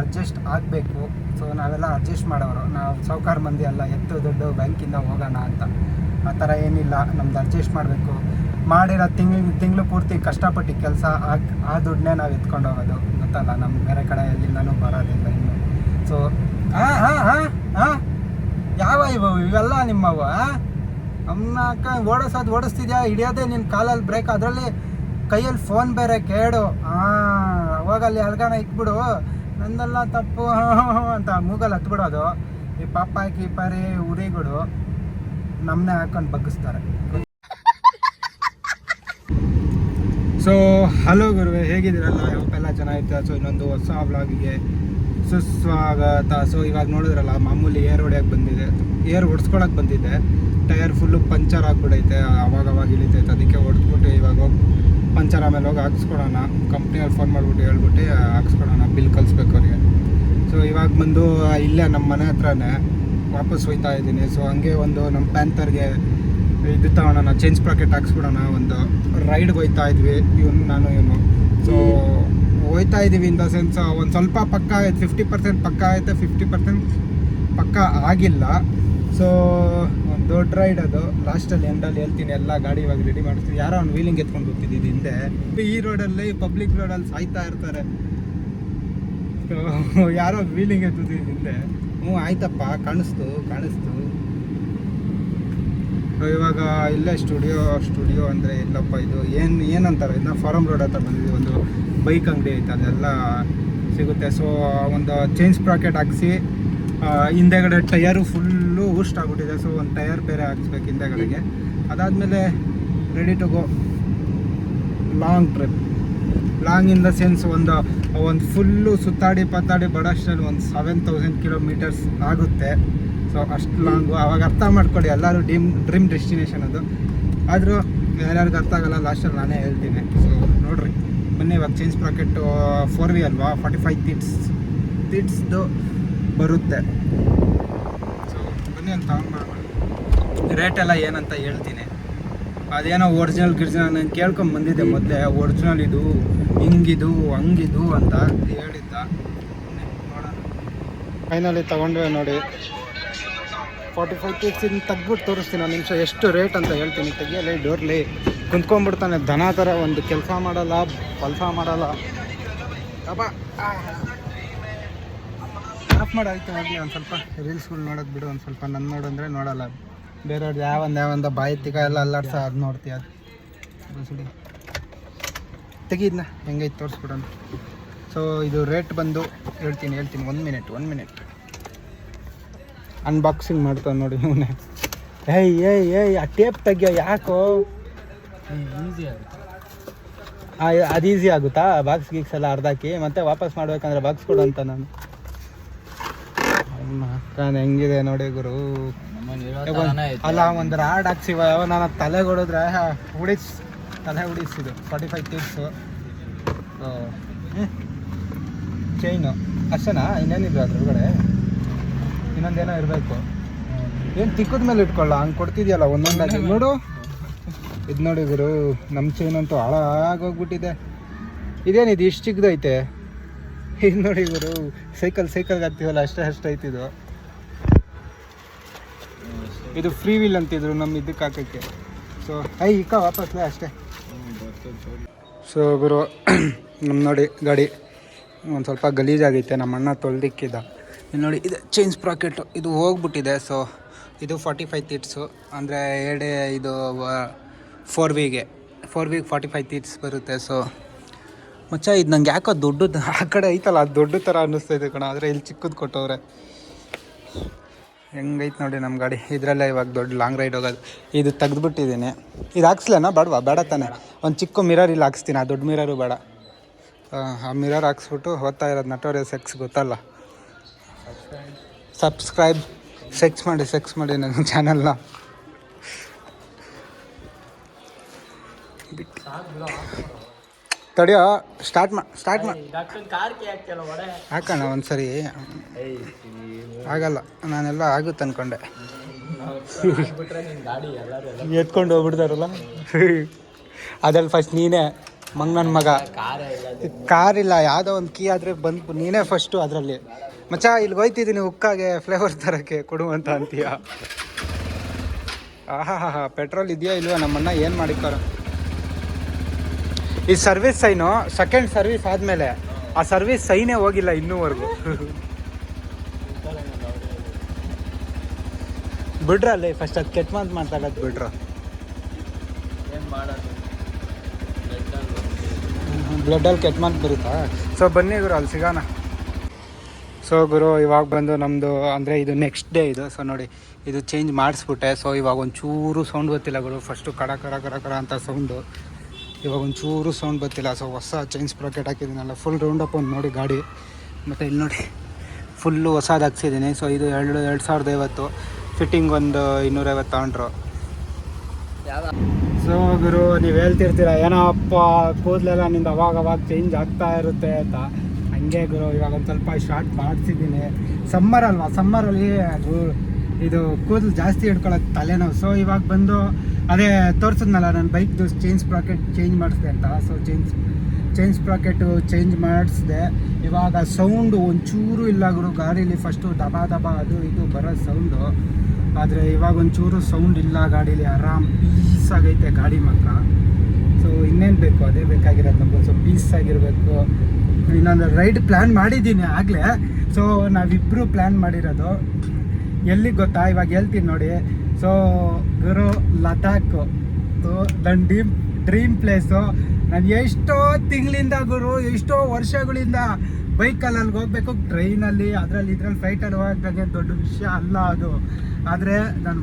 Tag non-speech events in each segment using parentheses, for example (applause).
Adjust ಆಗಬೇಕು. So ನಾವೆಲ್ಲ adjust ಮಾಡೋರು. ನಾವು ಸಾವುಕಾರ ಮಂದಿ ಅಲ್ಲ, ಎತ್ತು ದೊಡ್ಡ ಬ್ಯಾಂಕಿಂದ ಹೋಗೋಣ ಅಂತ. ಆ ಥರ ಏನಿಲ್ಲ. ನಮ್ದು ಅಡ್ಜಸ್ಟ್ ಮಾಡಬೇಕು. ಮಾಡಿರೋ ತಿಂಗಳು ತಿಂಗಳು ಪೂರ್ತಿ ಕಷ್ಟಪಟ್ಟು ಕೆಲಸ ಆ ಆ ದುಡ್ಡನ್ನೇ ನಾವು ಎತ್ಕೊಂಡು ಹೋಗೋದು. ಗೊತ್ತಲ್ಲ ನಮ್ಮ ಬೇರೆ ಕಡೆ ಎಲ್ಲಿಂದನೂ ಬರೋದಿಲ್ಲ ಇನ್ನು. ಸೊ ಹಾಂ ಹಾಂ ಹಾಂ ಹಾಂ ಯಾವ ಇವು? ಇವೆಲ್ಲ ನಿಮ್ಮವ ಅಮ್ಮ, ಅಕ್ಕ, ಓಡಿಸೋದು ಓಡಿಸ್ತಿದ್ಯಾ? ಹಿಡಿಯೋದೇ ನಿನ್ನ ಕಾಲಲ್ಲಿ ಬ್ರೇಕ್ ಅದರಲ್ಲಿ ಕೈಯಲ್ಲಿ ಫೋನ್ ಬೇರೆ ಕೇಳು ಹಾಂ ಅವಾಗಲ್ಲಿ ಅಲ್ಗಾನ ಇಟ್ಬಿಡು. ನಂದೆಲ್ಲ ತಪ್ಪು. (laughs) ಅಂತ ಮೂಗಲ್ಲಿ ಹತ್ಬಿಡೋದು. ಈ ಪಾಪ ಕೀಪರಿ ಉರಿಗಳು ನಮ್ಮನ್ನೇ ಹಾಕೊಂಡು ಬಗ್ಗಿಸ್ತಾರೆ. ಸೊ ಹಲೋ ಗುರುವೆ, ಹೇಗಿದ್ದೀರಲ್ಲ? ಎಲ್ಲ ಚೆನ್ನಾಗಿತ್ತು ಸೊ ಇನ್ನೊಂದು ಹೊಸ ವ್ಲಾಗಿಗೆ ಸುಸ್ವಾಗತ. ಸೊ ಇವಾಗ ನೋಡಿದ್ರಲ್ಲ, ಮಾಮೂಲಿ ಏರ್ ಹೊಡ್ಯಕ್ಕೆ ಬಂದಿದೆ. ಏರ್ ಹೊಡ್ಸ್ಕೊಳಕ್ಕೆ ಬಂದಿದ್ದೆ ಟೈರ್ ಫುಲ್ಲು ಪಂಚರ್ ಆಗಿಬಿಡೈತೆ. ಅವಾಗವಾಗ ಅವಾಗ ಇಳಿತೈತೆ. ಅದಕ್ಕೆ ಹೊಡೆದ್ಬಿಟ್ಟು ಇವಾಗ ಪಂಚರ್ ಆಮೇಲೆ ಹೋಗಿ ಹಾಕ್ಸ್ಕೊಡೋಣ. ಕಂಪ್ನಿಯಲ್ಲಿ ಫೋನ್ ಮಾಡಿಬಿಟ್ಟು ಹೇಳ್ಬಿಟ್ಟು ಹಾಕ್ಸ್ಕೊಡೋಣ ಬಿಲ್ ಕಳಿಸ್ಬೇಕು ಅವ್ರಿಗೆ. ಸೊ ಇವಾಗ ಬಂದು ಇಲ್ಲೇ ನಮ್ಮ ಮನೆ ಹತ್ರನೇ ವಾಪಸ್ ಹೋಯ್ತಾ ಇದ್ದೀನಿ. ಸೊ ಹಂಗೆ ಒಂದು ನಮ್ಮ ಪ್ಯಾಂತರ್ಗೆ ಇದು ತಗೊಳೋಣ ಚೇಂಜ್ ಪ್ರಾಕೆಟ್ ಹಾಕ್ಸ್ಬಿಡೋಣ, ಒಂದು ರೈಡ್ಗೆ ಹೋಯ್ತಾ ಇದ್ವಿ, ಇವನು, ನಾನು, ಇವನು. ಸೊ ಹೋಯ್ತಾ ಇದ್ದೀವಿ ಇನ್ ದ ಸೆನ್ಸ್ ಒಂದು ಸ್ವಲ್ಪ ಪಕ್ಕ ಆಯ್ತು ಫಿಫ್ಟಿ ಪರ್ಸೆಂಟ್ ಪಕ್ಕ ಆಯಿತು ಫಿಫ್ಟಿ ಪರ್ಸೆಂಟ್ ಪಕ್ಕ ಆಗಿಲ್ಲ. ಸೊ ಒಂದು ದೊಡ್ಡ ರೈಡ್ ಅದು. ಲಾಸ್ಟಲ್ಲಿ ಎಂಡಲ್ಲಿ ಹೇಳ್ತೀನಿ, ಎಲ್ಲ ಗಾಡಿ ಇವಾಗ ರೆಡಿ ಮಾಡ್ತೀನಿ ಯಾರೋ ಅವ್ನು ವೀಲಿಂಗ್ ಎತ್ಕೊಂಡು ಹೋಗ್ತಿದ್ದಿದ್ದು ಹಿಂದೆ. ಈ ರೋಡಲ್ಲಿ ಪಬ್ಲಿಕ್ ರೋಡಲ್ಲಿ ಸಾಯ್ತಾ ಇರ್ತಾರೆ. ಯಾರೋ ವೀಲಿಂಗ್ ಎತ್ತಿದ್ದು ಹಿಂದೆ. ಹ್ಞೂ, ಆಯ್ತಪ್ಪ, ಕಾಣಿಸ್ತು ಕಾಣಿಸ್ತು. ಇವಾಗ ಇಲ್ಲೇ ಸ್ಟುಡಿಯೋ ಸ್ಟುಡಿಯೋ ಅಂದರೆ ಇಲ್ಲಪ್ಪ, ಇದು ಏನು, ಏನಂತಾರೆ ಇದನ್ನ ಫಾರಮ್ ರೋಡ್ ಹತ್ರ ಬಂದಿದ್ದೀವಿ ಒಂದು ಬೈಕ್ ಅಂಗಡಿ ಐತೆ, ಅದೆಲ್ಲ ಸಿಗುತ್ತೆ. ಸೊ ಒಂದು ಚೇಂಜ್ ಪ್ರಾಕೆಟ್ ಹಾಕ್ಸಿ ಹಿಂದೆಗಡೆ ಟಯರು ಫುಲ್ಲು ಊಸ್ಟ್ ಆಗ್ಬಿಟ್ಟಿದೆ. ಸೊ ಒಂದು ಟೈರ್ ಬೇರೆ ಹಾಕ್ಸ್ಬೇಕು ಹಿಂದೆಗಡೆಗೆ. ಅದಾದಮೇಲೆ ready to go long trip long in the sense ಒಂದು ಒಂದು ಫುಲ್ಲು ಸುತ್ತಾಡಿ ಪತ್ತಾಡಿ ಬಡಷ್ಟಲ್ಲಿ ಒಂದು ಸೆವೆನ್ ತೌಸಂಡ್ ಕಿಲೋಮೀಟರ್ಸ್ ಆಗುತ್ತೆ. ಸೊ ಅಷ್ಟು ಲಾಂಗು ಅವಾಗ ಅರ್ಥ ಮಾಡ್ಕೊಳ್ಳಿ ಎಲ್ಲರೂ ಡ್ರೀಮ್ ಡ್ರೀಮ್ ಡೆಸ್ಟಿನೇಷನ್ ಅದು. ಆದರೂ ಯಾರ್ಯಾರಿಗೆ ಅರ್ಥ ಆಗಲ್ಲ ಲಾಸ್ಟಲ್ಲಿ ನಾನೇ ಹೇಳ್ತೀನಿ. ಸೊ ನೋಡಿರಿ. ಬನ್ನಿ, ಇವಾಗ ಚೇಂಜ್ ಪ್ರಾಕೆಟ್ ಫೋರ್ ವಿ ಅಲ್ವಾ? ಫಾರ್ಟಿ ಫೈವ್ ತಿಟ್ಸ್ ತಿಟ್ಸ್ದು ಬರುತ್ತೆ. ಬನ್ನಿ ಅಂತ ರೇಟ್ ಎಲ್ಲ ಏನಂತ ಹೇಳ್ತೀನಿ. ಅದೇನೋ ಒರಿಜಿನಲ್ ಗಿರ್ಜಿನಲ್ ನಾನು ಕೇಳ್ಕೊಂಡ್ ಬಂದಿದ್ದೆ ಮೊದಲೇ ಒರಿಜಿನಲ್ ಇದು, ಹಿಂಗಿದು, ಹಂಗಿದು ಅಂತ ಹೇಳಿದ್ದ. ಫೈನಲಿ ತಗೊಂಡೆ ನೋಡಿ. ಫಾರ್ಟಿ ಫೈವ್ ಪೀಸಿಂದ ತೆಗ್ಬಿಟ್ಟು ತೋರಿಸ್ತೀನಿ ಒಂದು ನಿಮಿಷ, ಎಷ್ಟು ರೇಟ್ ಅಂತ ಹೇಳ್ತೀನಿ. ತೆಗಿಯಲಿ ಡೋರ್ಲಿ ಕುಂತ್ಕೊಂಡ್ಬಿಡ್ತಾನೆ, ದನ ಥರ ಒಂದು ಕೆಲಸ ಮಾಡಲ್ಲ ಕೆಲಸ ಮಾಡಲ್ಲ. ಅಪ್ಪ ಆಫ್ ಆಯ್ತು ಆಗಲಿ ಒಂದು ಸ್ವಲ್ಪ ರೀಲ್ಸ್ಗಳು ನೋಡೋದು ಬಿಡು ಒಂದು ಸ್ವಲ್ಪ ನನ್ನ ನೋಡಂದ್ರೆ ನೋಡಲ್ಲ. ಬೇರೆಯವ್ರದ್ದು ಯಾವೊಂದು ಯಾವಂದ ಬಾಯಿ ತಿಕ ಎಲ್ಲ ಅಲ್ಲಾಡ್ಸ ಅದು ನೋಡ್ತೀಯ ಅದು. ಸುಡಿ ತೆಗೀದ್ನ ಹೆಂಗೈತೆ ತೋರಿಸ್ಬಿಡೋಣ. ಸೊ ಇದು ರೇಟ್ ಬಂದು ಹೇಳ್ತೀನಿ ಹೇಳ್ತೀನಿ ಒಂದು ಮಿನಿಟ್ ಒಂದು ಮಿನಿಟ್ ಅನ್ಬಾಕ್ಸಿಂಗ್ ಮಾಡ್ತಾನೆ ನೋಡಿ ಇವನೇ. ಏಯ್ ಏಯ್ ಏಯ್ ಆ ಟೇಪ್ ತೆಗಿಯೋ ಯಾಕೋ? ಈಸಿ ಆಗುತ್ತೆ. ಅದು ಈಸಿ ಆಗುತ್ತಾ? ಬಾಕ್ಸ್ ಗೀಕ್ಸ್ ಎಲ್ಲ ಅರ್ಧಾಕಿ ಮತ್ತೆ ವಾಪಸ್ ಮಾಡ್ಬೇಕಂದ್ರೆ ಬಾಕ್ಸ್ ಕೊಡು ಅಂತ ನಾನು. ಅಕ್ಕನ ಹೆಂಗಿದೆ ನೋಡಿ ಗುರು. ಅಲ್ಲ ಒಂದು ರಾಡ್ ಹಾಕ್ಸಿವ. ನಾನು ತಲೆ ಹೊಡಿದ್ರೆ ಉಡಿಸ್ ತಲೆ ಉಡಿಸಿದು ಫಾರ್ಟಿ ಫೈವ್ ತೀರ್ಸು ಚೈನು ಅಷ್ಟೇನಾ? ಇನ್ನೇನಿದ್ರು ಅದ್ರೊಳಗಡೆ? ಇನ್ನೊಂದೇನೋ ಇರಬೇಕು. ಏನು ತಿಕ್ಕದ ಮೇಲೆ ಇಟ್ಕೊಳ್ಳ? ಹಂಗೆ ಕೊಡ್ತಿದ್ಯಲ್ಲ ಒಂದೊಂದಾಗಿ. ನೋಡು. ಇದು ನೋಡಿ ಗುರು ನಮ್ಮ ಚೈನ್ ಅಂತೂ ಹಾಳಾಗೋಗ್ಬಿಟ್ಟಿದೆ ಇದೇನಿದು? ಇಷ್ಟು ಚಿಕ್ಕದೈತೆ ಇದು ನೋಡಿ ಗುರು, ಸೈಕಲ್ ಸೈಕಲ್ಗೆ ಹಾಕ್ತೀವಲ್ಲ ಅಷ್ಟೇ, ಅಷ್ಟು ಐತಿದು ಇದು ಫ್ರೀ ವೀಲ್ ಅಂತಿದ್ರು ನಮ್ಮ ಇದಕ್ಕೆ ಹಾಕೋಕ್ಕೆ. ಸೊ ಐ ಇಕ್ಕ ವಾಪಸ್ ಅಷ್ಟೇ. ಸೊ ಗುರು ನಮ್ಮ ನೋಡಿ ಗಾಡಿ ಒಂದು ಸ್ವಲ್ಪ ಗಲೀಜಾಗೈತೆ, ನಮ್ಮ ಅಣ್ಣ ತೊಳ್ದಿಕ್ಕಿದ್ದ ಇಲ್ಲಿ ನೋಡಿ, ಇದು ಚೇಂಜ್ ಸ್ಪ್ರಾಕೆಟು ಇದು ಹೋಗ್ಬಿಟ್ಟಿದೆ. ಸೊ ಇದು ಫಾರ್ಟಿ ಫೈವ್ ತೀಟ್ಸು ಅಂದರೆ ಎರಡೇ ಇದು ಫೋರ್ ವಿಗೆ ಫೋರ್ ವಿಗೆ ಫಾರ್ಟಿ ಫೈವ್ ತೀಟ್ಸ್ ಬರುತ್ತೆ. ಸೊ ಮಚ್ಚ ಇದು ನಂಗೆ ಯಾಕೋ ದೊಡ್ಡದು ಆ ಕಡೆ ಐತಲ್ಲ ಅದು ದೊಡ್ಡ ಥರ ಅನ್ನಿಸ್ತೈತೆ ಕಣ. ಆದರೆ ಇಲ್ಲಿ ಚಿಕ್ಕದು ಕೊಟ್ಟವ್ರೆ. ಹೆಂಗೈತೆ ನೋಡಿ ನಮ್ಮ ಗಾಡಿ. ಇದರಲ್ಲೇ ಇವಾಗ ದೊಡ್ಡ ಲಾಂಗ್ ರೈಡ್ ಹೋಗೋದು. ಇದು ತೆಗೆದ್ಬಿಟ್ಟಿದ್ದೀನಿ ಇದು ಹಾಕ್ಸ್ಲೇನಾ? ಬೇಡವಾ? ಬೇಡ ತಾನೆ. ಒಂದು ಚಿಕ್ಕ ಮಿರರ್ ಇಲ್ಲಿ ಹಾಕ್ಸ್ತೀನಿ. ಆ ದೊಡ್ಡ ಮಿರರು ಬೇಡ. ಆ, ಮಿರರ್ ಹಾಕ್ಸ್ಬಿಟ್ಟು ಹೋಗ್ತಾ ಇರೋದು ನಟೋರಿಯ ಸೆಕ್ಸ್ ಗೊತ್ತಲ್ಲ. ಸಬ್ಸ್ಕ್ರೈಬ್ ಸೆಕ್ಸ್ ಮಾಡಿ ಸೆಕ್ಸ್ ಮಾಡಿ ನನ್ನ ಚಾನಲ್ನ ತಡಿಯೋ ಸ್ಟಾರ್ಟ್ ಮಾ ಸ್ಟಾರ್ಟ್ ಮಾ. ಹಾಕೋಣ ಒಂದ್ಸರಿ. ಆಗಲ್ಲ ನಾನೆಲ್ಲ ಆಗುತ್ತೆ ಅನ್ಕೊಂಡೆ. ಎತ್ಕೊಂಡು ಹೋಗ್ಬಿಡ್ತಾರಲ್ಲ? ಅದ್ರಲ್ಲಿ ಫಸ್ಟ್ ನೀನೇ ಮಂಗ್ ನನ್ನ ಮಗ. ಕಾರ ಇಲ್ಲ ಕಾರ್ ಇಲ್ಲ ಯಾವುದೋ ಒಂದು ಕೀ ಆದರೆ ಬಂದು ನೀನೇ ಫಸ್ಟು ಅದರಲ್ಲಿ. ಮಚ್ಚ ಇಲ್ಲಿ ಹೋಯ್ತಿದ್ದೀನಿ ಉಕ್ಕಾಗೆ ಫ್ಲೇವರ್ ತರಕ್ಕೆ ಕೊಡುವಂತ ಅಂತೀಯ? ಆಹಾ ಹಾ ಹಾ ಪೆಟ್ರೋಲ್ ಇದೆಯಾ ಇಲ್ವಾ? ನಮ್ಮನ್ನ ಏನು ಮಾಡಿಕ್ಕಾರ? ಈ ಸರ್ವಿಸ್ ಸೈನು ಸೆಕೆಂಡ್ ಸರ್ವಿಸ್ ಆದಮೇಲೆ ಆ ಸರ್ವಿಸ್ ಸೈನೇ ಹೋಗಿಲ್ಲ ಇನ್ನೂವರೆಗೂ. ಬಿಡ್ರಲ್ಲಿ ಫಸ್ಟ್ ಅದು ಕೆಟ್ಟ ಮಾತು ಮಾತಾಡೋದು ಬಿಡ್ರ. ಬ್ಲಡ್ಡಲ್ಲಿ ಕೆಟ್ಟ ಮಾತು ಬರುತ್ತಾ? ಸೊ ಬನ್ನಿ ಗುರು, ಅಲ್ಲಿ ಸಿಗೋಣ. ಸೊ ಗುರು, ಇವಾಗ ಬಂದು ನಮ್ಮದು ಅಂದರೆ ಇದು ನೆಕ್ಸ್ಟ್ ಡೇ ಇದು. ಸೊ ನೋಡಿ, ಇದು ಚೇಂಜ್ ಮಾಡಿಸ್ಬಿಟ್ಟೆ. ಸೊ ಇವಾಗ ಒಂಚೂರು ಸೌಂಡ್ ಗೊತ್ತಿಲ್ಲ ಗುರು. ಫಸ್ಟು ಕಡ ಕರ ಕರ ಕರ ಅಂತ ಸೌಂಡು ಇವಾಗ ಒಂಚೂರು ಸೌಂಡ್ ಬರ್ತಿಲ್ಲ. ಸೊ ಹೊಸ ಚೈನ್ ಸ್ಪ್ರಾಕೆಟ್ ಹಾಕಿದ್ದೀನಲ್ಲ ಫುಲ್ ರೌಂಡ್ ಅಪ್ ಒಂದು ನೋಡಿ ಗಾಡಿ. ಮತ್ತು ಇಲ್ಲಿ ನೋಡಿ ಫುಲ್ಲು ಹೊಸದು ಹಾಕ್ಸಿದ್ದೀನಿ. ಸೊ ಇದು ಎರಡು ಎರಡು ಸಾವಿರದ ಐವತ್ತು. ಫಿಟ್ಟಿಂಗ್ ಒಂದು ಇನ್ನೂರೈವತ್ತು ತಗೊಂಡ್ರು. ಸೊ ಗುರು, ನೀವು ಹೇಳ್ತಿರ್ತೀರ ಏನೋ ಅಪ್ಪ ಕೂದಲೆಲ್ಲ ನಿಂದು ಅವಾಗ ಅವಾಗ ಚೇಂಜ್ ಆಗ್ತಾ ಇರುತ್ತೆ ಅಂತ. ಹಂಗೆ ಗುರು, ಇವಾಗ ಒಂದು ಸ್ವಲ್ಪ ಶಾರ್ಟ್ ಮಾಡಿಸಿದ್ದೀನಿ. ಸಮ್ಮರ್ ಅಲ್ವಾ? ಸಮ್ಮರಲ್ಲಿ ಇದು ಕೂದಲು ಜಾಸ್ತಿ ಹಿಡ್ಕೊಳಕ್ ತಲೆನೋವು. ಸೊ ಇವಾಗ ಬಂದು ಅದೇ ತೋರಿಸಿದ್ನಲ್ಲ ನನ್ನ ಬೈಕ್ದು ಚೇಂಜ್ ಸ್ಪ್ರಾಕೆಟ್ ಚೇಂಜ್ ಮಾಡಿಸಿದೆ ಅಂತ. So change change sprocket change ಮಾಡಿಸಿದೆ. ಇವಾಗ ಸೌಂಡು ಒಂಚೂರು ಇಲ್ಲ ಗುರು ಗಾಡೀಲಿ ಫಸ್ಟು ದಬಾ ದಬಾ ಅದು ಇದು ಬರೋ ಸೌಂಡು ಆದರೆ ಇವಾಗ ಒಂಚೂರು ಸೌಂಡ್ ಇಲ್ಲ ಗಾಡೀಲಿ, ಆರಾಮ್ ಪೀಸ್ ಆಗೈತೆ ಗಾಡಿ ಮಾತ್ರ. ಸೊ ಇನ್ನೇನು ಬೇಕು? ಅದೇ ಬೇಕಾಗಿರೋದು ನಮ್ಗೆ. ಸೊ ಪೀಸ್ ಆಗಿರಬೇಕು. ಇನ್ನೊಂದು ರೈಡ್ ಪ್ಲ್ಯಾನ್ ಮಾಡಿದ್ದೀನಿ ಆಗಲೇ. ಸೊ ನಾವಿಬ್ಬರು ಪ್ಲ್ಯಾನ್ ಮಾಡಿರೋದು. ಎಲ್ಲಿಗೆ ಗೊತ್ತಾ? ಇವಾಗ ಹೇಳ್ತೀನಿ ನೋಡಿ. ಸೊ ಗುರು ಲದಾಖ್ ನನ್ನ ಡ್ರೀಮ್ ಡ್ರೀಮ್ ಪ್ಲೇಸು ನಾನು ಎಷ್ಟೋ ತಿಂಗಳಿಂದ ಗುರು, ಎಷ್ಟೋ ವರ್ಷಗಳಿಂದ ಬೈಕಲ್ಲಿ ಅಲ್ಲಿಗೆ ಹೋಗ್ಬೇಕು. ಟ್ರೈನಲ್ಲಿ, ಅದರಲ್ಲಿ, ಇದ್ರಲ್ಲಿ ಫ್ಲೈಟಲ್ಲಿ ಹೋಗೋದಾಗೆ ದೊಡ್ಡ ವಿಷಯ ಅಲ್ಲ ಅದು. ಆದರೆ ನಾನು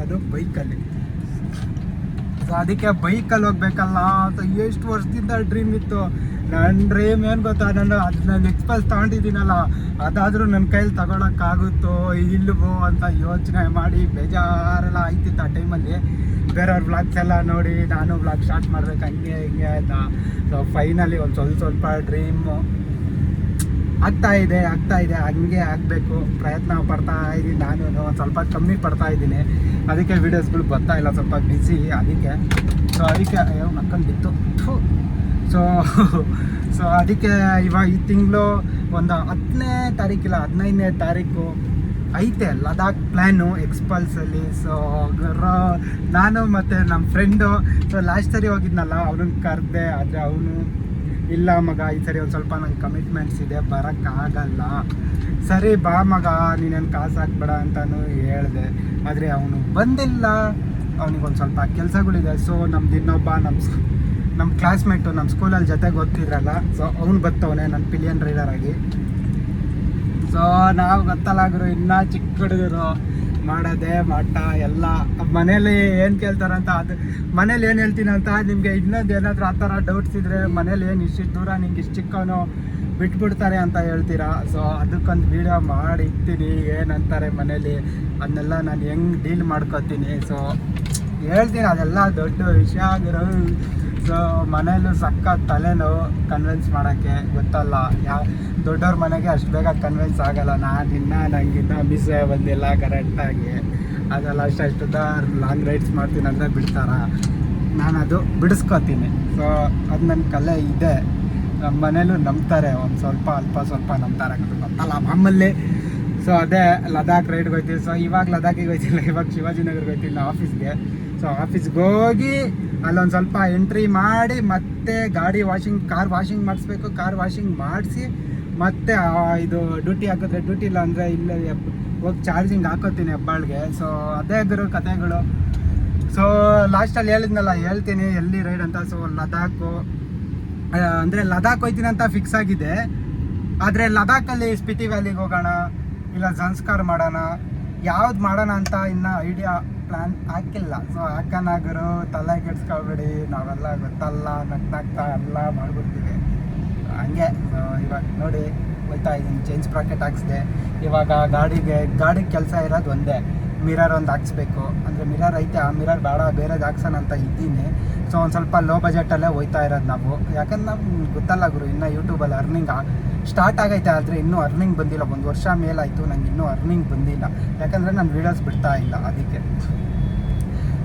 ಅದು ಬೈಕಲ್ಲಿ. ಸೊ ಅದಕ್ಕೆ ಬೈಕಲ್ಲಿ ಹೋಗ್ಬೇಕಲ್ಲ ಅಂತ ಎಷ್ಟು ವರ್ಷದಿಂದ ಡ್ರೀಮ್ ಇತ್ತು. ನನ್ನ ಡ್ರೀಮ್ ಏನು ಗೊತ್ತಾ? ನಾನು ಅದು ನಾನು ಎಕ್ಸ್ಪಲ್ಸ್ ತಗೊಂಡಿದ್ದೀನಲ್ಲ. ಅದಾದರೂ ನನ್ನ ಕೈಲಿ ತಗೊಳಕ್ಕಾಗುತ್ತೋ ಇಲ್ವೋ ಅಂತ ಯೋಚನೆ ಮಾಡಿ ಬೇಜಾರೆಲ್ಲ ಆಯ್ತಿತ್ತು ಆ ಟೈಮಲ್ಲಿ ಬೇರೆಯವ್ರ ವ್ಲಾಗ್ಸ್ ಎಲ್ಲ ನೋಡಿ, ನಾನು ವ್ಲಾಗ್ ಸ್ಟಾರ್ಟ್ ಮಾಡ್ಬೇಕು, ಹಂಗೆ ಹಿಂಗೆ ಅಂತ. ಸೊ ಫೈನಲಿ ಒಂದು ಸ್ವಲ್ಪ ಸ್ವಲ್ಪ ಡ್ರೀಮು ಆಗ್ತಾ ಇದೆ ಆಗ್ತಾ ಇದೆ, ಹಂಗೆ ಆಗಬೇಕು. ಪ್ರಯತ್ನ ಪಡ್ತಾ ಇದ್ದೀನಿ ನಾನು, ಒಂದು ಸ್ವಲ್ಪ ಕಮ್ಮಿ ಪಡ್ತಾ ಇದ್ದೀನಿ ಅದಕ್ಕೆ ವೀಡಿಯೋಸ್ಗಳು ಬರ್ತಾ ಇಲ್ಲ, ಸ್ವಲ್ಪ ಬ್ಯುಸಿ ಅದಕ್ಕೆ. ಸೊ ಅದಕ್ಕೆ, ಅಯ್ಯೋ ನಕ್ಕಂಡು ಬಿತ್ತು ಸೊ ಸೊ (laughs) ಅದಕ್ಕೆ ಇವಾಗ ಈ ತಿಂಗಳು ಒಂದು ಹತ್ತನೇ ತಾರೀಕಿಲ್ಲ ಹದಿನೈದನೇ ತಾರೀಕು ಐತೆ ಲಡಾಖ್ ಪ್ಲ್ಯಾನು ಎಕ್ಸ್ಪಲ್ಸಲ್ಲಿ ಸೊ ನಾನು ಮತ್ತು ನಮ್ಮ ಫ್ರೆಂಡು ಸೊ ಲಾಸ್ಟ್ ಸರಿ ಹೋಗಿದ್ನಲ್ಲ, ಅವ್ರನ್ನ ಕರೆದೆ, ಆದರೆ ಅವನು, ಇಲ್ಲ ಮಗ, ಈ ಸರಿ ಒಂದು ಸ್ವಲ್ಪ ನಂಗೆ ಕಮಿಟ್ಮೆಂಟ್ಸ್ ಇದೆ ಬರೋಕ್ಕಾಗಲ್ಲ ಸರಿ ಬಾ ಮಗ, ನೀನೇನು ಕಾಸು ಹಾಕ್ಬೇಡ ಅಂತಾನು ಹೇಳಿದೆ. ಆದರೆ ಅವನು ಬಂದಿಲ್ಲ. ಅವನಿಗೊಂದು ಸ್ವಲ್ಪ ಕೆಲಸಗಳಿದೆ. ಸೊ ನಮ್ದು ಇನ್ನೊಬ್ಬ ನಮ್ಮ ನಮ್ಮ ಕ್ಲಾಸ್ಮೇಟು ನಮ್ಮ ಸ್ಕೂಲಲ್ಲಿ ಜೊತೆಗೆ ಓದ್ತಿದ್ರಲ್ಲ ಸೊ ಅವ್ನು ಬರ್ತವನೆ ನನ್ನ ಪಿಲಿಯನ್ ರೈಡರ್ ಆಗಿ. ಸೊ ನಾವು ಗೊತ್ತಲ್ಲ ಗುರು, ಇನ್ನೂ ಚಿಕ್ಕ ಹುಡುಗರು. ಮಾಡೋದೆ ಮಠ ಎಲ್ಲ. ಮನೇಲಿ ಏನು ಕೇಳ್ತಾರಂತ ಅದು, ಮನೇಲಿ ಏನು ಹೇಳ್ತೀನಂತ ನಿಮಗೆ ಇನ್ನೊಂದು ಏನಾದರೂ ಆ ಥರ ಡೌಟ್ಸ್ ಇದ್ದರೆ ಮನೇಲಿ ಏನು ಇಷ್ಟಿಷ್ಟು ದೂರ ನಿಂಗೆ ಇಷ್ಟು ಚಿಕ್ಕವನು ಬಿಟ್ಬಿಡ್ತಾರೆ ಅಂತ ಹೇಳ್ತೀರಾ? ಸೊ ಅದಕ್ಕೊಂದು ವೀಡಿಯೋ ಮಾಡಿ ಇಕ್ತೀನಿ ಏನಂತಾರೆ ಮನೇಲಿ? ಅದನ್ನೆಲ್ಲ ನಾನು ಹೆಂಗೆ ಡೀಲ್ ಮಾಡ್ಕೋತೀನಿ? ಸೊ ಹೇಳ್ತೀನಿ, ಅದೆಲ್ಲ ದೊಡ್ಡ ವಿಷಯ ಆಗಿರೋ ಸೊ ಮನೇಲೂ ಸಕ್ಕ ತಲೆನೋವು ಕನ್ವಿನ್ಸ್ ಮಾಡೋಕ್ಕೆ ಗೊತ್ತಲ್ಲ. ಯಾ, ದೊಡ್ಡವ್ರ ಮನೆಗೆ ಅಷ್ಟು ಬೇಗ ಕನ್ವಿನ್ಸ್ ಆಗಲ್ಲ. ನಾನು ಇನ್ನೂ ನಂಗಿನ್ನ ಮಿಸ್ ಬಂದಿಲ್ಲ ಕರೆಕ್ಟಾಗಿ ಅದೆಲ್ಲ ಅಷ್ಟು ಲಾಂಗ್ ರೈಡ್ಸ್ ಮಾಡ್ತೀನಿ ಅಂದರೆ ಬಿಡ್ತಾರ. ನಾನು ಅದು ಬಿಡಿಸ್ಕೊತೀನಿ. ಸೊ ಅದು ನನ್ನ ಕಲೆ ಇದೆ. ನಮ್ಮ ಮನೇಲೂ ನಂಬ್ತಾರೆ. ಒಂದು ಸ್ವಲ್ಪ, ಅಲ್ಪ ಸ್ವಲ್ಪ ನಂಬ್ತಾರೆ. ಗೊತ್ತಲ್ಲ ಮಾಮೂಲಿ. ಸೊ ಅದೇ ಲದಾಖ್ ರೈಡ್ಗೆ ಹೋಗ್ತೀವಿ ಸೊ ಇವಾಗ ಲದಾಖಿಗೆ ಹೋಯ್ತಿಲ್ಲ. ಇವಾಗ ಶಿವಾಜಿನಗರ್ಗೆ ಹೋಯ್ತಿಲ್ಲ ಆಫೀಸ್ಗೆ ಸೊ ಆಫೀಸ್ಗೆ ಹೋಗಿ ಅಲ್ಲೊಂದು ಸ್ವಲ್ಪ ಎಂಟ್ರಿ ಮಾಡಿ ಮತ್ತೆ ಗಾಡಿ ವಾಷಿಂಗ್ ಕಾರ್ ವಾಷಿಂಗ್ ಮಾಡಿಸ್ಬೇಕು ಕಾರ್ ವಾಷಿಂಗ್ ಮಾಡಿಸಿ ಮತ್ತೆ ಇದು ಡ್ಯೂಟಿ ಹಾಕಿದ್ರೆ ಡ್ಯೂಟಿ ಇಲ್ಲ ಅಂದರೆ ಇಲ್ಲೇ ಹೋಗಿ ಚಾರ್ಜಿಂಗ್ ಹಾಕೋತೀನಿ ಹೆಬ್ಬಾಳ್ಗೆ. ಸೊ ಅದೇ ಗುರು ಕತೆಗಳು ಸೊ ಲಾಸ್ಟಲ್ಲಿ ಹೇಳಿದ್ನಲ್ಲ, ಹೇಳ್ತೀನಿ ಎಲ್ಲಿ ರೈಡ್ ಅಂತ. ಸೊ ಲದಾಖು ಅಂದರೆ ಅಂದ್ರೆ ಲದಾಖ್ ಹೋಯ್ತೀನಿ ಅಂತ ಫಿಕ್ಸ್ ಆಗಿದೆ. ಆದರೆ ಲದಾಖಲ್ಲಿ ಸ್ಪಿತಿ ವ್ಯಾಲಿಗೆ ಹೋಗೋಣ, ಇಲ್ಲ ಸಂಸ್ಕಾರ ಮಾಡೋಣ, ಯಾವ್ದು ಮಾಡೋಣ ಅಂತ ಇನ್ನು ಐಡಿಯಾ ಪ್ಲ್ಯಾನ್ ಹಾಕಿಲ್ಲ. ಸೊ ಹಾಕನಾಗರು ತಲೆ ಕೆಡ್ಸ್ಕೊಬೇಡಿ, ನಾವೆಲ್ಲ ಗೊತ್ತಲ್ಲ, ನಗ್ನಾಗ್ತಾ ಎಲ್ಲ ಮಾಡ್ಬಿಡ್ತೀವಿ. ಹಂಗೆ ಇವಾಗ ನೋಡಿ ಹೋಯ್ತಾ ಇದ್ದೀನಿ ಚೇಂಜ್ ಪ್ರಾಕೆಟ್ ಹಾಕ್ಸಿದೆ. ಇವಾಗ ಗಾಡಿಗೆ ಗಾಡಿಗೆ ಕೆಲಸ ಇರೋದು ಒಂದೇ. ಮಿರರ್ ಒಂದು ಹಾಕ್ಸ್ಬೇಕು. ಅಂದರೆ ಮಿರರ್ ಐತೆ, ಆ ಮಿರರ್ ಬೇಡ, ಬೇರೆದು ಹಾಕ್ಸೋಣ ಅಂತ ಇದ್ದೀನಿ. ಸೊ ಒಂದು ಸ್ವಲ್ಪ ಲೋ ಬಜೆಟಲ್ಲೇ ಹೋಯ್ತಾ ಇರೋದು ನಾವು. ಯಾಕಂದ್ರೆ ನಮ್ಗೆ ಗೊತ್ತಲ್ಲ ಗುರು, ಇನ್ನೂ ಯೂಟ್ಯೂಬಲ್ಲಿ ಅರ್ನಿಂಗ್ ಸ್ಟಾರ್ಟ್ ಆಗೈತೆ ಆದರೆ ಇನ್ನೂ ಅರ್ನಿಂಗ್ ಬಂದಿಲ್ಲ. ಒಂದು ವರ್ಷ ಮೇಲಾಯಿತು, ನಂಗೆ ಇನ್ನೂ ಅರ್ನಿಂಗ್ ಬಂದಿಲ್ಲ. ಯಾಕಂದರೆ ನಾನು ವೀಡಿಯೋಸ್ ಬಿಡ್ತಾ ಇಲ್ಲ ಅದಕ್ಕೆ.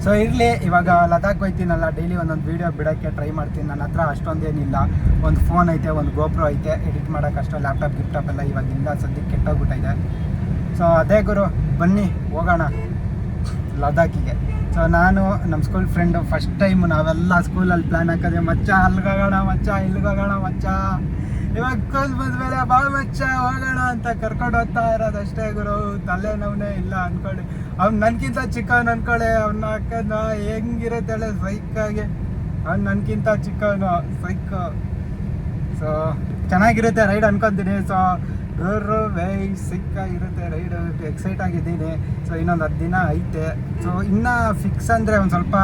ಸೊ ಇರಲಿ, ಇವಾಗ ಲದಾಖ್ ಹೋಯ್ತೀನಲ್ಲ ಡೈಲಿ ಒಂದೊಂದು ವೀಡಿಯೋ ಬಿಡೋಕ್ಕೆ ಟ್ರೈ ಮಾಡ್ತೀನಿ. ನನ್ನ ಹತ್ರ ಅಷ್ಟೊಂದೇನಿಲ್ಲ. ಒಂದು ಫೋನ್ ಐತೆ, ಒಂದು ಗೋಪ್ರೋ ಐತೆ. ಎಡಿಟ್ ಮಾಡೋಕೆ ಅಷ್ಟೋ ಲ್ಯಾಪ್ಟಾಪ್ ಗಿಪ್ಟಾಪ್ ಎಲ್ಲ ಇವಾಗ ಇಲ್ಲ ಸದ್ಯಕ್ಕೆ ಕೆಟ್ಟೋಗ್ಬಿಟ್ಟಿದೆ. ಸೊ ಅದೇ ಗುರು, ಬನ್ನಿ, ಹೋಗೋಣ ಲದಾಖಿಗೆ. ಸೊ ನಾನು ನಮ್ಮ ಸ್ಕೂಲ್ ಫ್ರೆಂಡು ಫಸ್ಟ್ ಟೈಮ್ ನಾವೆಲ್ಲ ಸ್ಕೂಲಲ್ಲಿ ಪ್ಲ್ಯಾನ್ ಹಾಕೋದೆ, ಮಚ್ಚ ಅಲ್ಲಿಗೋಗೋಣ ಮಚ್ಚ ಇಲ್ಲಿಗೋಗೋಣ ಮಚ್ಚ. ಇವಾಗ ಸ್ಕೂಲ್ ಬಂದ್ಮೇಲೆ ಬಾ ಮಚ್ಚ, ಹೋಗೋಣ ಅಂತ ಕರ್ಕೊಂಡು ಹೋಗ್ತಾ ಇರೋದು ಅಷ್ಟೇ ಗುರು. ತಲೆ ನೋವೇ ಇಲ್ಲ ಅನ್ಕೊಳ್ಳಿ. ಅವ್ನು ನನ್ಗಿಂತ ಚಿಕ್ಕವನು ಅನ್ಕೊಳ್ಳಿ. ಅವ್ನ ಅಕ್ಕನ ಹೆಂಗಿರುತ್ತೆ ಹೇಳಿ ಸೈಕಾಗಿ ಅವ್ನು ನನಗಿಂತ ಚಿಕ್ಕವನು ಸೈಕ್ ಸೊ ಚೆನ್ನಾಗಿರುತ್ತೆ ರೈಡ್ ಅನ್ಕೊಂತೀನಿ. ಸೊ ಗುರು ವೈ ಸಿಕ್ಕಾಗಿರುತ್ತೆ ರೈಡ್ ಎಕ್ಸೈಟ್ ಆಗಿದ್ದೀನಿ. ಸೊ ಇನ್ನೊಂದು ಹತ್ತು ದಿನ ಐತೆ. ಸೊ ಇನ್ನೂ ಫಿಕ್ಸ್ ಅಂದರೆ ಒಂದು ಸ್ವಲ್ಪ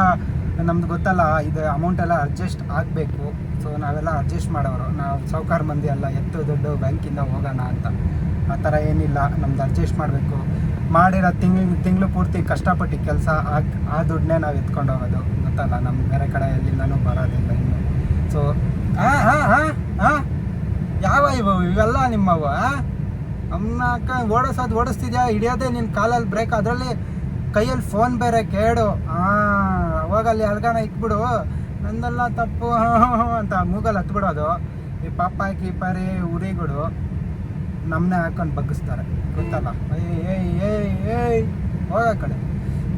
ನಮ್ದು ಗೊತ್ತಲ್ಲ, ಇದು ಅಮೌಂಟ್ ಎಲ್ಲ ಅಡ್ಜಸ್ಟ್ ಆಗಬೇಕು. ಸೊ ನಾವೆಲ್ಲ ಅಡ್ಜಸ್ಟ್ ಮಾಡೋರು. ನಾವು ಸಾವುಕಾರ ಮಂದಿ ಅಲ್ಲ, ಎತ್ತು ದುಡ್ಡು ಬ್ಯಾಂಕಿಂದ ಹೋಗೋಣ ಅಂತ. ಆ ಥರ ಏನಿಲ್ಲ, ನಮ್ದು ಅಡ್ಜಸ್ಟ್ ಮಾಡಬೇಕು. ಮಾಡಿರೋ ತಿಂಗ್ಳು, ತಿಂಗಳು ಪೂರ್ತಿ ಕಷ್ಟಪಟ್ಟು ಕೆಲಸ ಆ ಆ ದುಡ್ಡನ್ನೇ ನಾವು ಎತ್ಕೊಂಡು ಹೋಗೋದು. ಗೊತ್ತಲ್ಲ ನಮ್ಮ ಬೇರೆ ಕಡೆ ಎಲ್ಲಿಂದನೂ ಬರೋದಿಲ್ಲ ಇನ್ನು. ಸೊ ಹಾಂ ಹಾಂ ಹಾಂ ಹಾಂ ಯಾವ ಇವು? ಇವೆಲ್ಲ ನಿಮ್ಮವ ಅಮ್ಮಕ್ಕ ಓಡಿಸೋದು ಓಡಿಸ್ತಿದ್ಯಾ? ಹಿಡಿಯೋದೇ ನಿನ್ನ ಕಾಲಲ್ಲಿ ಬ್ರೇಕ್ ಅದರಲ್ಲಿ ಕೈಯಲ್ಲಿ ಫೋನ್ ಬೇರೆ ಕೇಳು ಹಾಂ ಅವಾಗಲ್ಲಿ ಅಲ್ಗಾಣ ಇಕ್ಬಿಡು ನಂದೆಲ್ಲ ತಪ್ಪು ಅಂತ ಮೂಗಲ್ಲಿ ಹತ್ಬಿಡೋದು. ಈ ಪಾಪ ಕೀಪರಿ ಉರಿಗಳು ನಮ್ಮನ್ನೇ ಹಾಕೊಂಡು ಬಗ್ಗಿಸ್ತಾರೆ, ಗೊತ್ತಲ್ಲ? ಏಯ್ ಏಯ್ ಏಯ್ ಹೋಗ ಕಡೆ.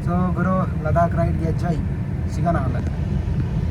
ಸೊ ಗುರು, ಲದಾಖ್ ರೈಡ್ಗೆ ಜೈ. ಸಿಗೋಣ ಆಮೇಲೆ.